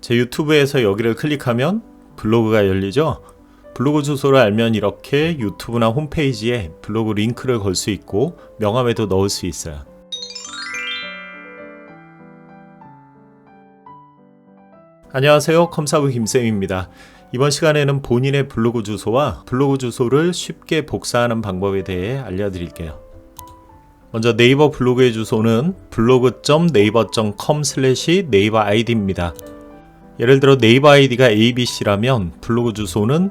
제 유튜브에서 여기를 클릭하면 블로그가 열리죠. 블로그 주소를 알면 이렇게 유튜브나 홈페이지에 블로그 링크를 걸 수 있고 명함에도 넣을 수 있어요. 안녕하세요. 컴사부 김쌤입니다. 이번 시간에는 본인의 블로그 주소와 블로그 주소를 쉽게 복사하는 방법에 대해 알려드릴게요. 먼저 네이버 블로그의 주소는 블로그.네이버.com 슬래시 네이버 아이디입니다. 예를 들어 네이버 아이디가 abc라면 블로그 주소는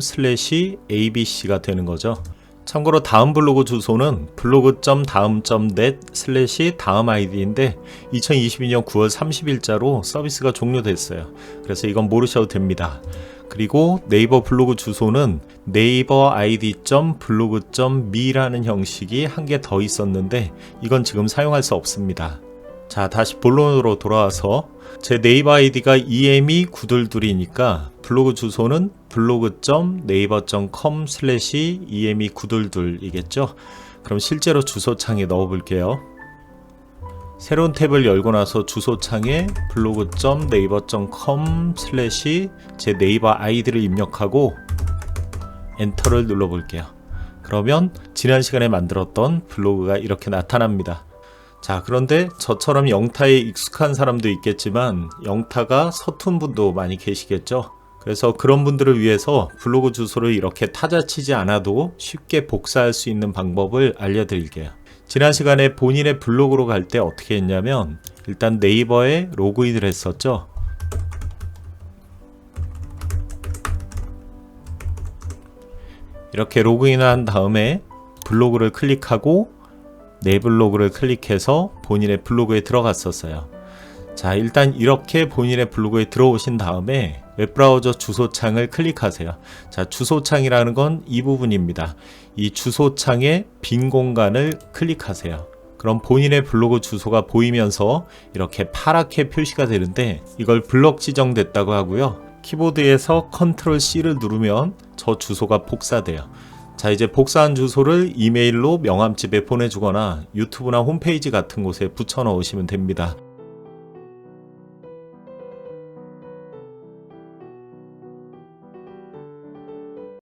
슬래시 abc가 되는 거죠. 참고로 다음 블로그 주소는 블로그.다음.net 다음 아이디인데 2022년 9월 30일자로 서비스가 종료됐어요. 그래서 이건 모르셔도 됩니다. 그리고 네이버 블로그 주소는 네이버 id.블로그.me라는 형식이 한 개 더 있었는데 이건 지금 사용할 수 없습니다. 자, 다시 본론으로 돌아와서 제 네이버 아이디가 EM이 구들둘이니까 블로그 주소는 블로그.네이버.com 슬래시 EM이 구들둘이겠죠? 그럼 실제로 주소창에 넣어 볼게요. 새로운 탭을 열고 나서 주소창에 블로그.네이버.com 슬래시 제 네이버 아이디를 입력하고 엔터를 눌러 볼게요. 그러면 지난 시간에 만들었던 블로그가 이렇게 나타납니다. 자, 그런데 저처럼 영타에 익숙한 사람도 있겠지만 영타가 서툰 분도 많이 계시겠죠? 그래서 그런 분들을 위해서 블로그 주소를 이렇게 타자치지 않아도 쉽게 복사할 수 있는 방법을 알려드릴게요. 지난 시간에 본인의 블로그로 갈 때 어떻게 했냐면 일단 네이버에 로그인을 했었죠. 이렇게 로그인을 한 다음에 블로그를 클릭하고 내 블로그를 클릭해서 본인의 블로그에 들어갔었어요. 자, 일단 이렇게 본인의 블로그에 들어오신 다음에 웹브라우저 주소창을 클릭하세요. 자, 주소창이라는 건 이 부분입니다. 이 주소창에 빈 공간을 클릭하세요. 그럼 본인의 블로그 주소가 보이면서 이렇게 파랗게 표시가 되는데 이걸 블럭 지정됐다고 하고요. 키보드에서 컨트롤 C를 누르면 저 주소가 복사돼요. 자, 이제 복사한 주소를 이메일로 명함집에 보내주거나 유튜브나 홈페이지 같은 곳에 붙여 넣으시면 됩니다.